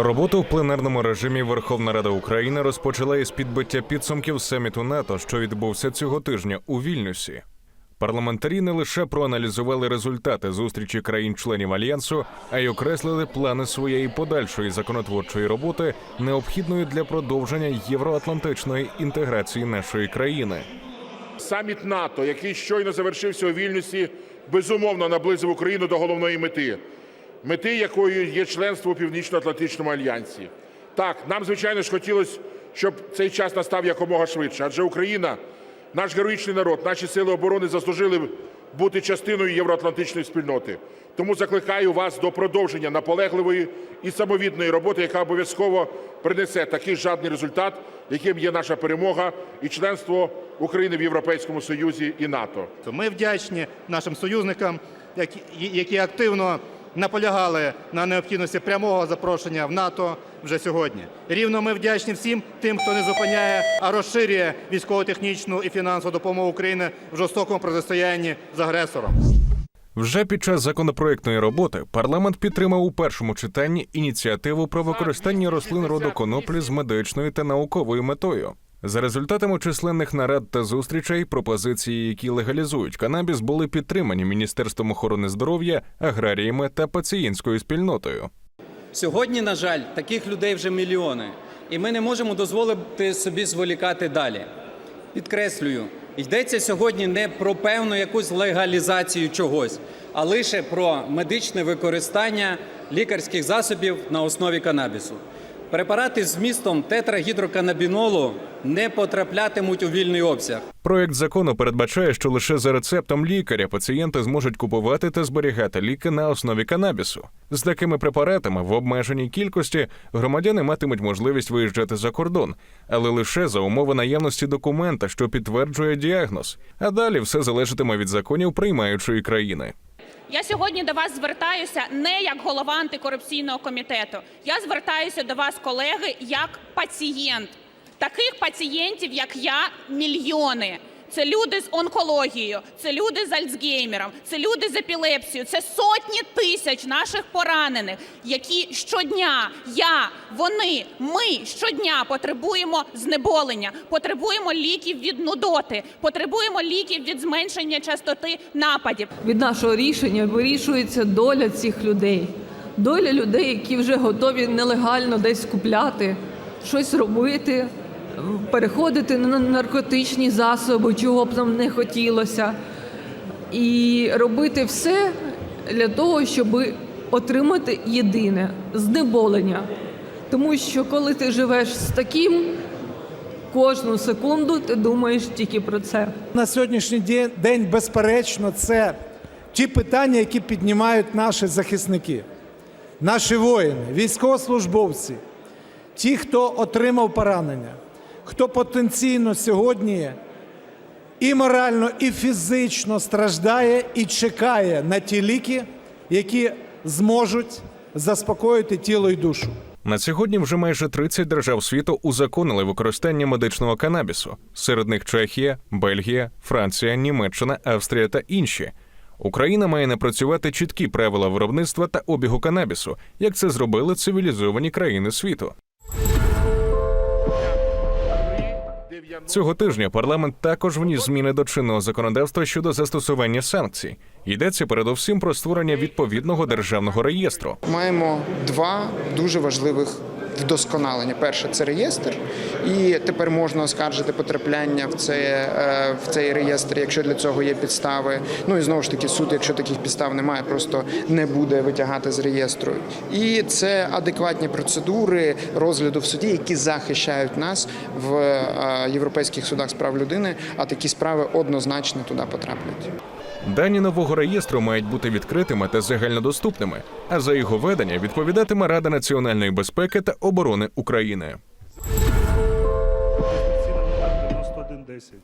Роботу в пленарному режимі Верховна Рада України розпочала із підбиття підсумків саміту НАТО, що відбувся цього тижня у Вільнюсі. Парламентарі не лише проаналізували результати зустрічі країн-членів альянсу, а й окреслили плани своєї подальшої законотворчої роботи, необхідної для продовження євроатлантичної інтеграції нашої країни. Саміт НАТО, який щойно завершився у Вільнюсі, безумовно наблизив Україну до головної мети, мети якою є членство у Північно-Атлантичному альянсі. Так, нам, звичайно ж, хотілося, щоб цей час настав якомога швидше, адже Україна, наш героїчний народ, наші сили оборони заслужили бути частиною євроатлантичної спільноти. Тому закликаю вас до продовження наполегливої і самовідної роботи, яка обов'язково принесе такий жадний результат, яким є наша перемога і членство України в Європейському Союзі і НАТО. То Ми вдячні нашим союзникам, які активно наполягали на необхідності прямого запрошення в НАТО вже сьогодні. Рівно ми вдячні всім тим, хто не зупиняє, а розширює військово-технічну і фінансову допомогу України в жорстокому протистоянні з агресором. Вже під час законопроектної роботи парламент підтримав у першому читанні ініціативу про використання рослин роду коноплі з медичною та науковою метою. За результатами численних нарад та зустрічей, пропозиції, які легалізують канабіс, були підтримані Міністерством охорони здоров'я, аграріями та пацієнтською спільнотою. Сьогодні, на жаль, таких людей вже мільйони, і ми не можемо дозволити собі зволікати далі. Підкреслюю, йдеться сьогодні не про певну якусь легалізацію чогось, а лише про медичне використання лікарських засобів на основі канабісу. Препарати з змістом тетрагідроканабінолу не потраплятимуть у вільний обсяг. Проект закону передбачає, що лише за рецептом лікаря пацієнти зможуть купувати та зберігати ліки на основі канабісу. З такими препаратами в обмеженій кількості громадяни матимуть можливість виїжджати за кордон, але лише за умови наявності документа, що підтверджує діагноз. А далі все залежатиме від законів приймаючої країни. Я сьогодні до вас звертаюся не як голова антикорупційного комітету. Я звертаюся до вас, колеги, як пацієнт. Таких пацієнтів, як я, мільйони. Це люди з онкологією, це люди з Альцгеймером, це люди з епілепсією, це сотні тисяч наших поранених, які щодня я, вони, ми щодня потребуємо знеболення, потребуємо ліків від нудоти, потребуємо ліків від зменшення частоти нападів. від нашого рішення вирішується доля цих людей, доля людей, які вже готові нелегально десь купляти, щось робити, переходити на наркотичні засоби, чого б нам не хотілося, і робити все для того, щоб отримати єдине знеболення. Тому що коли ти живеш з таким, кожну секунду ти думаєш тільки про це. На сьогоднішній день, безперечно, це ті питання, які піднімають наші захисники, наші воїни, військовослужбовці, ті, хто отримав поранення, хто потенційно сьогодні і морально, і фізично страждає і чекає на ті ліки, які зможуть заспокоїти тіло і душу. На сьогодні вже майже 30 держав світу узаконили використання медичного канабісу. Серед них Чехія, Бельгія, Франція, Німеччина, Австрія та інші. Україна має напрацювати чіткі правила виробництва та обігу канабісу, як це зробили цивілізовані країни світу. Цього тижня парламент також вніс зміни до чинного законодавства щодо застосування санкцій. Йдеться передовсім про створення відповідного державного реєстру. Маємо два дуже важливих вдосконалення. Перше це реєстр, і тепер можна оскаржити потрапляння в цей, е, в цей реєстр, якщо для цього є підстави. Ну і знову ж таки, суд, якщо таких підстав немає, просто не буде витягати з реєстру. І це адекватні процедури розгляду в суді, які захищають нас в е, європейських судах з прав людини. А такі справи однозначно туди потраплять. Дані нового реєстру мають бути відкритими та загальнодоступними, а за його ведення відповідатиме Рада національної безпеки та оборони України.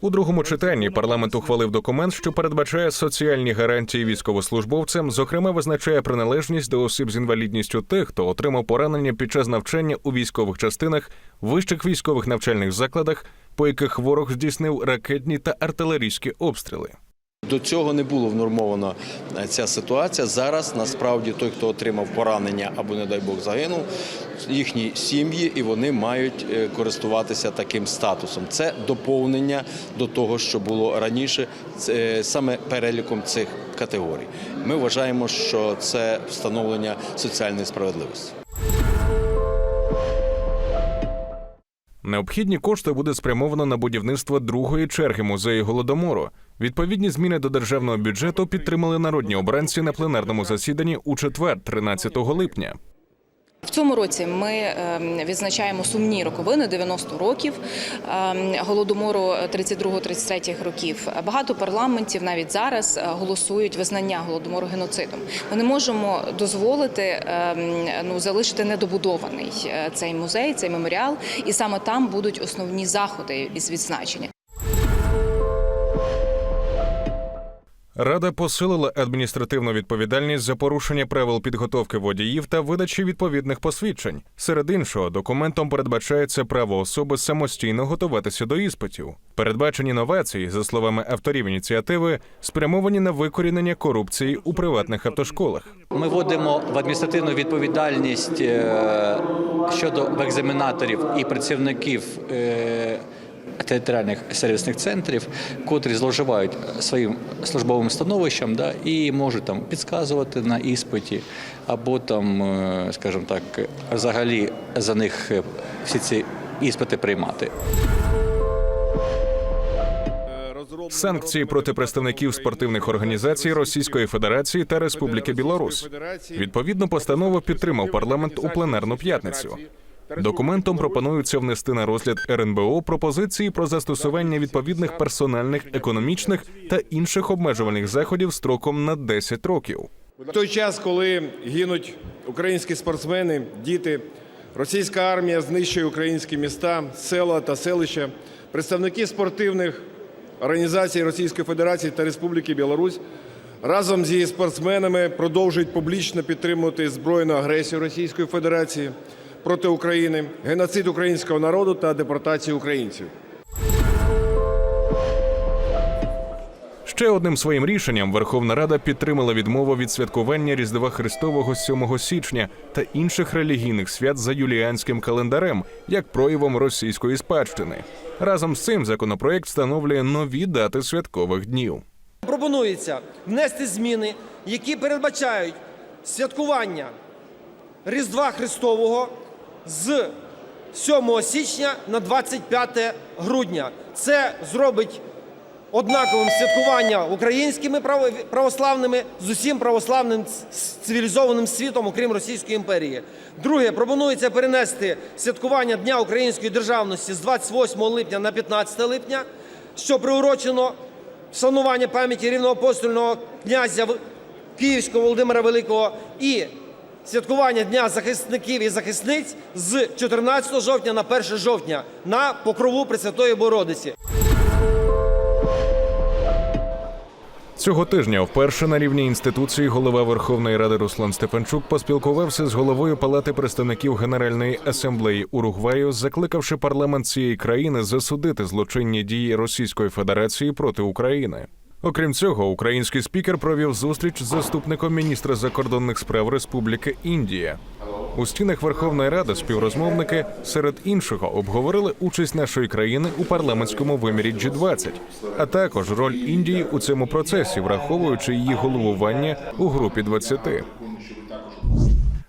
У другому читанні парламент ухвалив документ, що передбачає соціальні гарантії військовослужбовцям, зокрема визначає приналежність до осіб з інвалідністю тих, хто отримав поранення під час навчання у військових частинах, вищих військових навчальних закладах, по яких ворог здійснив ракетні та артилерійські обстріли. До цього не було внормована е, ця ситуація. Зараз насправді той, хто отримав поранення або, не дай Бог, загинув, їхні сім'ї і вони мають е, користуватися таким статусом. Це доповнення до того, що було раніше, е, саме переліком цих категорій. Ми вважаємо, що це встановлення соціальної справедливості. Необхідні кошти буде спрямовано на будівництво другої черги музею голодомору. Відповідні зміни до державного бюджету підтримали народні обранці на пленарному засіданні у четвер, 13 липня. В цьому році ми ем, відзначаємо сумні роковини 90 років ем, голодомору 32-33 років. Багато парламентів навіть зараз е, голосують визнання голодомору геноцидом. Ми не можемо дозволити ем, ну залишити недобудований е, цей музей, цей меморіал, і саме там будуть основні заходи із відзначення. Рада посилила адміністративну відповідальність за порушення правил підготовки водіїв та видачі відповідних посвідчень. Серед іншого, документом передбачається право особи самостійно готуватися до іспитів. Передбачені новації, за словами авторів ініціативи, спрямовані на викорінення корупції у приватних автошколах. Ми вводимо в адміністративну відповідальність е, щодо екзаменаторів і працівників е, територіальних сервісних центрів, котрі зловживають своїм службовим становищем да, і можуть там підказувати на іспиті, або там, е, скажімо так, взагалі за них е, всі ці іспити приймати. Санкції проти представників спортивних організацій Російської Федерації та Республіки Білорусь. Відповідну постанову підтримав парламент у пленарну п'ятницю. Документом пропонується внести на розгляд РНБО пропозиції про застосування відповідних персональних, економічних та інших обмежувальних заходів строком на 10 років. В той час, коли гинуть українські спортсмени, діти, російська армія знищує українські міста, села та селища, представники спортивних організацій Російської Федерації та Республіки Білорусь разом зі спортсменами продовжують публічно підтримувати збройну агресію Російської Федерації проти України, геноцид українського народу та депортацію українців. Ще одним своїм рішенням Верховна Рада підтримала відмову від святкування Різдва Христового 7 січня та інших релігійних свят за юліанським календарем, як проявом російської спадщини. Разом з цим законопроект встановлює нові дати святкових днів. Пропонується внести зміни, які передбачають святкування Різдва Христового з 7 січня на 25 грудня. Це зробить однаковим святкування українськими право- православними з усім православним цивілізованим світом, окрім Російської імперії. Друге, пропонується перенести святкування Дня української державності з 28 липня на 15 липня, що приурочено вшанування пам'яті рівноапостольного князя Київського Володимира Великого і святкування Дня захисників і захисниць з 14 жовтня на 1 жовтня на покрову Пресвятої Богородиці. Цього тижня вперше на рівні інституції голова Верховної Ради Руслан Стефанчук поспілкувався з головою Палати представників Генеральної асамблеї Уругваю, закликавши парламент цієї країни засудити злочинні дії Російської Федерації проти України. Окрім цього, український спікер провів зустріч з заступником міністра закордонних справ Республіки Індія. У стінах Верховної Ради співрозмовники серед іншого обговорили участь нашої країни у парламентському вимірі G20, а також роль Індії у цьому процесі, враховуючи її головування у групі 20.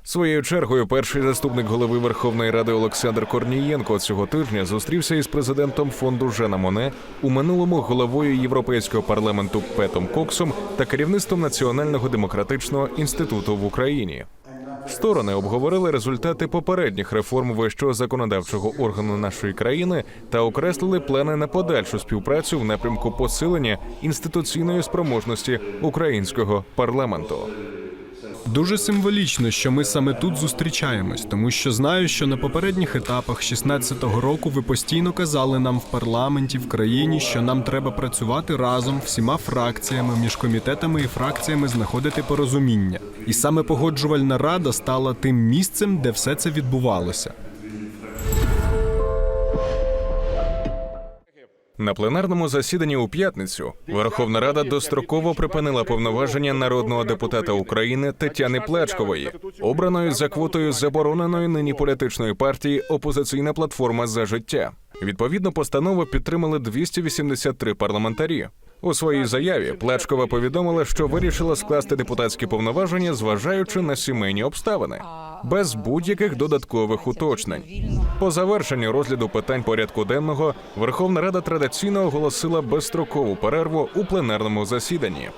Своєю чергою, перший заступник голови Верховної Ради Олександр Корнієнко цього тижня зустрівся із президентом фонду Жана Моне, у минулому головою Європейського парламенту Петом Коксом та керівництвом Національного демократичного інституту в Україні. Сторони обговорили результати попередніх реформ вищого законодавчого органу нашої країни та окреслили плани на подальшу співпрацю в напрямку посилення інституційної спроможності українського парламенту. Дуже символічно, що ми саме тут зустрічаємось, тому що знаю, що на попередніх етапах 16-го року ви постійно казали нам в парламенті в країні, що нам треба працювати разом всіма фракціями, між комітетами і фракціями знаходити порозуміння. І саме погоджувальна рада стала тим місцем, де все це відбувалося. На пленарному засіданні у п'ятницю Верховна Рада достроково припинила повноваження народного депутата України Тетяни Плачкової, обраної за квотою забороненої нині політичної партії Опозиційна платформа за життя. Відповідно, постанову підтримали 283 парламентарі. У своїй заяві Плачкова повідомила, що вирішила скласти депутатські повноваження, зважаючи на сімейні обставини, без будь-яких додаткових уточнень. По завершенню розгляду питань порядку денного Верховна Рада традиційно оголосила безстрокову перерву у пленарному засіданні.